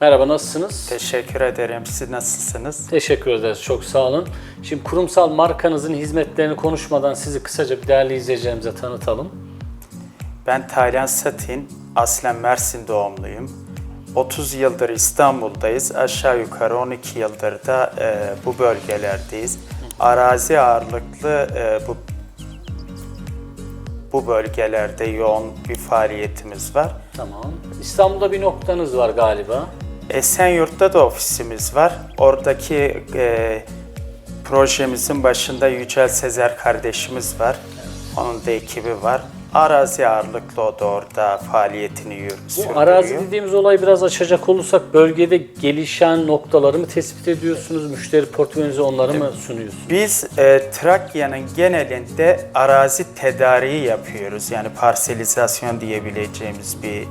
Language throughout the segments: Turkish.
Merhaba, nasılsınız? Teşekkür ederim. Siz nasılsınız? Teşekkür ederiz, çok sağ olun. Şimdi kurumsal markanızın hizmetlerini konuşmadan sizi kısaca bir değerli izleyicilerimize tanıtalım. Ben Taylan Satin, aslen Mersin doğumluyum. 30 yıldır İstanbul'dayız. Aşağı yukarı 12 yıldır da e, bu bölgelerdeyiz. Arazi ağırlıklı e, bu bu bölgelerde yoğun bir faaliyetimiz var. Tamam. İstanbul'da bir noktanız var galiba. Esenyurt'ta da ofisimiz var. Oradaki e, projemizin başında Yücel Sezer kardeşimiz var. Onun da ekibi var. Arazi ağırlıklı o da orada faaliyetini yürü, Bu sürdürüyor. arazi dediğimiz olayı biraz açacak olursak bölgede gelişen noktaları mı tespit ediyorsunuz? Müşteri portföyünüze onları mı sunuyorsunuz? Biz e, Trakya'nın genelinde arazi tedariği yapıyoruz. Yani parselizasyon diyebileceğimiz bir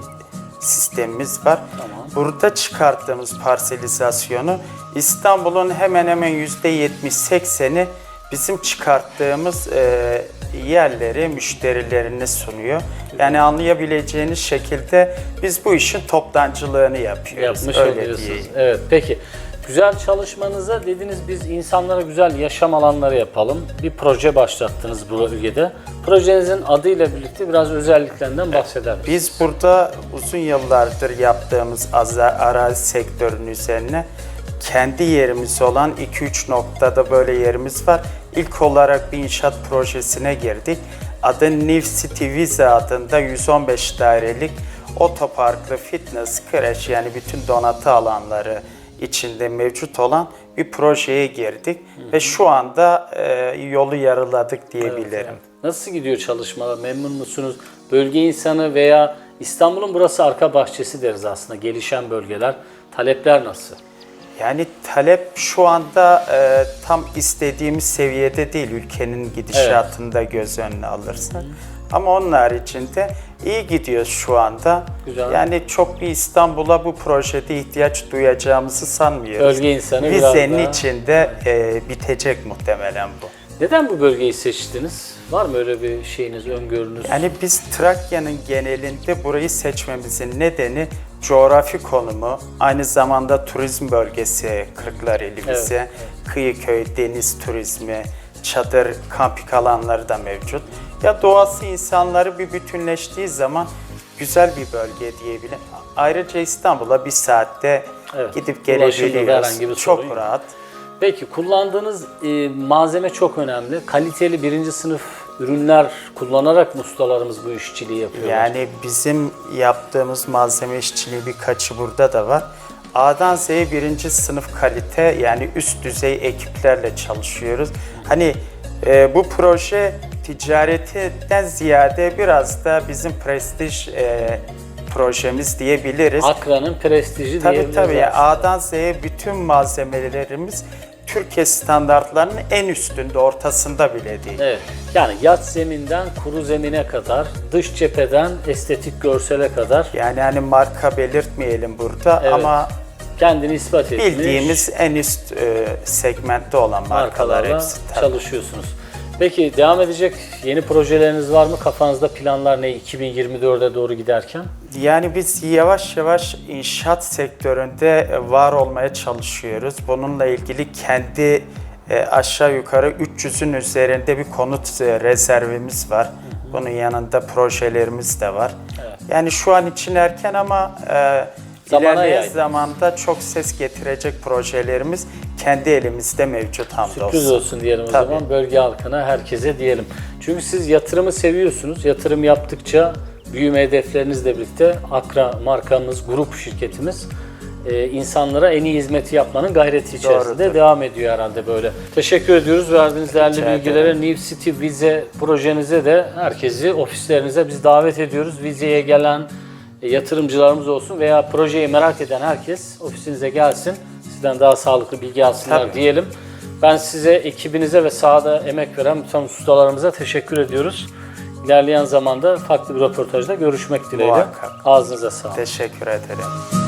sistemimiz var. Tamam. Burada çıkarttığımız parselizasyonu İstanbul'un hemen hemen %70-80'i bizim çıkarttığımız e, yerleri müşterilerine sunuyor. Yani anlayabileceğiniz şekilde biz bu işin toptancılığını yapıyoruz. Yapmış Öyle oluyorsunuz. diyeyim. Evet, peki. Güzel çalışmanıza dediniz biz insanlara güzel yaşam alanları yapalım. Bir proje başlattınız bu bölgede. Projenizin adıyla birlikte biraz özelliklerinden bahseder misiniz? Biz burada uzun yıllardır yaptığımız arazi sektörünün üzerine kendi yerimiz olan 2-3 noktada böyle yerimiz var. İlk olarak bir inşaat projesine girdik. Adı New City Visa adında 115 dairelik otoparklı fitness, kreş yani bütün donatı alanları içinde mevcut olan bir projeye girdik. Ve şu anda e, yolu yarıladık diyebilirim. Nasıl gidiyor çalışmalar? Memnun musunuz? Bölge insanı veya İstanbul'un burası arka bahçesi deriz aslında. Gelişen bölgeler. Talepler nasıl? Yani talep şu anda e, tam istediğimiz seviyede değil ülkenin gidişatında göz önüne alırsak. Ama onun haricinde iyi gidiyoruz şu anda. Güzel. Yani çok bir İstanbul'a bu projede ihtiyaç duyacağımızı sanmıyoruz. Bölge insanı biraz Vizenin daha- içinde e, bitecek muhtemelen bu. Neden bu bölgeyi seçtiniz? Var mı öyle bir şeyiniz, öngörünüz? Yani biz Trakya'nın genelinde burayı seçmemizin nedeni coğrafi konumu, aynı zamanda turizm bölgesi Kırklareli bize, kıyı köy, deniz turizmi, çadır, kampik alanları da mevcut. Ya doğası insanları bir bütünleştiği zaman güzel bir bölge diyebilirim. Ayrıca İstanbul'a bir saatte Evet, gidip gelebiliyoruz. Çok yok. rahat. Peki kullandığınız e, malzeme çok önemli. Kaliteli birinci sınıf ürünler kullanarak mı ustalarımız bu işçiliği yapıyorlar? Yani bizim yaptığımız malzeme işçiliği birkaçı burada da var. A'dan Z'ye birinci sınıf kalite yani üst düzey ekiplerle çalışıyoruz. Hani e, bu proje ticaretinden ziyade biraz da bizim prestij e, projemiz diyebiliriz. Akra'nın prestiji Tabii diyebiliriz tabii. Aslında. A'dan Z'ye bütün malzemelerimiz Türkiye standartlarının en üstünde, ortasında bile değil. Evet. Yani yat zeminden kuru zemine kadar, dış cepheden estetik görsele kadar Yani hani marka belirtmeyelim burada Evet. ama kendini ispat etmiş bildiğimiz en üst e, segmentte olan markalar hepsi tabii. çalışıyorsunuz. Peki devam edecek yeni projeleriniz var mı? Kafanızda planlar ne 2024'e doğru giderken? Yani biz yavaş yavaş inşaat sektöründe var olmaya çalışıyoruz. Bununla ilgili kendi e, aşağı yukarı 300'ün üzerinde bir konut e, rezervimiz var. Bunun yanında projelerimiz de var. Yani şu an için erken ama e, Zamana ilerleyen yayın. zamanda çok ses getirecek projelerimiz kendi elimizde mevcut hamdolsun. Sürpriz olsun diyelim o Tabii. zaman bölge halkına, herkese diyelim. Çünkü siz yatırımı seviyorsunuz. Yatırım yaptıkça büyüme hedeflerinizle birlikte Akra markamız, grup şirketimiz e, insanlara en iyi hizmeti yapmanın gayreti içerisinde Doğrudur. devam ediyor herhalde böyle. Teşekkür ediyoruz verdiğiniz değerli Rica bilgilere. ederim. New City Vize projenize de herkesi ofislerinize biz davet ediyoruz. Vizeye gelen yatırımcılarımız olsun veya projeyi merak eden herkes ofisinize gelsin. Sizden daha sağlıklı bilgi alsınlar Tabii. diyelim. Ben size, ekibinize ve sahada emek veren bütün ustalarımıza teşekkür ediyoruz. İlerleyen zamanda farklı bir röportajda görüşmek dileğiyle. Muhakkak. Ağzınıza sağlık. Teşekkür ederim.